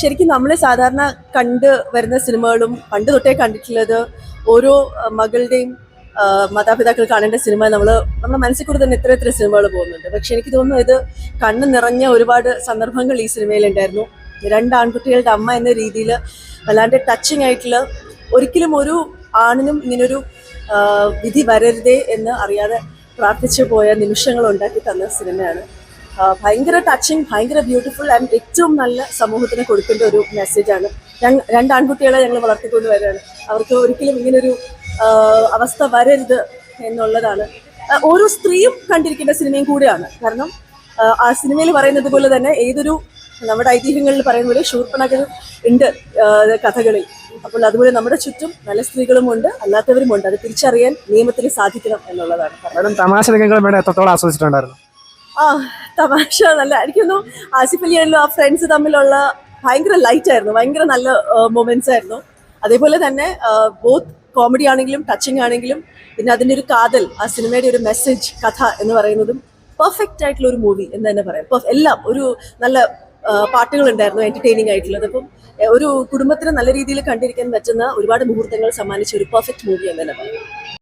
ശരിക്കും നമ്മൾ സാധാരണ കണ്ട് വരുന്ന സിനിമകളും പണ്ട് തൊട്ടേ കണ്ടിട്ടുള്ളത് ഓരോ മകളുടെയും മാതാപിതാക്കൾ കാണേണ്ട സിനിമ നമ്മൾ നമ്മുടെ മനസ്സിൽ കൂടെ തന്നെ ഇത്ര ഇത്ര സിനിമകൾ പോകുന്നുണ്ട്. പക്ഷെ എനിക്ക് തോന്നുന്നു ഇത് കണ്ണ് നിറഞ്ഞ ഒരുപാട് സന്ദർഭങ്ങൾ ഈ സിനിമയിലുണ്ടായിരുന്നു. രണ്ട് ആൺകുട്ടികളുടെ അമ്മ എന്ന രീതിയിൽ വല്ലാണ്ട് ടച്ചിങ് ആയിട്ടുള്ള ഒരിക്കലും ഒരു ആണിനും ഇങ്ങനൊരു വിധി വരരുതേ എന്ന് അറിയാതെ പ്രാർത്ഥിച്ചു പോയ നിമിഷങ്ങൾ ഉണ്ടാക്കി തന്ന സിനിമയാണ്. ഭയങ്കര ടച്ചിങ് ഭയങ്കര ബ്യൂട്ടിഫുൾ ആൻഡ് ഏറ്റവും നല്ല സമൂഹത്തിന് കൊടുക്കേണ്ട ഒരു മെസ്സേജാണ് രണ്ട് ആൺകുട്ടികളെ ഞങ്ങൾ വളർത്തിക്കൊണ്ട് വരികയാണ് അവർക്ക് ഒരിക്കലും ഇങ്ങനൊരു അവസ്ഥ വരരുത് എന്നുള്ളതാണ്. ഓരോ സ്ത്രീയും കണ്ടിരിക്കേണ്ട സിനിമയും കൂടിയാണ്. കാരണം ആ സിനിമയിൽ പറയുന്നത് പോലെ തന്നെ ഏതൊരു നമ്മുടെ ഐതിഹ്യങ്ങളിൽ പറയുന്ന പോലെ ശൂർപ്പണകൾ ഉണ്ട് കഥകളിൽ. അപ്പോൾ അതുപോലെ നമ്മുടെ ചുറ്റും നല്ല സ്ത്രീകളും ഉണ്ട് അല്ലാത്തവരും ഉണ്ട്. അത് തിരിച്ചറിയാൻ നിയമത്തിന് സാധിക്കണം എന്നുള്ളതാണ്. തമാശ രംഗങ്ങൾ എത്രത്തോളം ആസ്വദിച്ചിട്ടുണ്ടായിരുന്നു? ആ തമാശ നല്ല എനിക്കൊന്നു ആസിഫ് അലിയാണല്ലോ ആ ഫ്രണ്ട്സ് തമ്മിലുള്ള ഭയങ്കര ലൈറ്റ് ആയിരുന്നു. ഭയങ്കര നല്ല മൊമെന്റ്സ് ആയിരുന്നു. അതേപോലെ തന്നെ ബോത്ത് കോമഡി ആണെങ്കിലും ടച്ചിങ് ആണെങ്കിലും പിന്നെ അതിന്റെ ഒരു കാതൽ ആ സിനിമയുടെ ഒരു മെസ്സേജ് കഥ എന്ന് പറയുന്നതും പെർഫെക്റ്റ് ആയിട്ടുള്ള ഒരു മൂവി എന്ന് തന്നെ പറയാം. എല്ലാം ഒരു നല്ല പാട്ടുകൾ ഉണ്ടായിരുന്നു എന്റർടൈനിങ് ആയിട്ടുള്ളത്. അപ്പം ഒരു കുടുംബത്തിന് നല്ല രീതിയിൽ കണ്ടിരിക്കാൻ പറ്റുന്ന ഒരുപാട് മുഹൂർത്തങ്ങൾ സമ്മാനിച്ച ഒരു പെർഫെക്റ്റ് മൂവി എന്ന് തന്നെ പറയാം.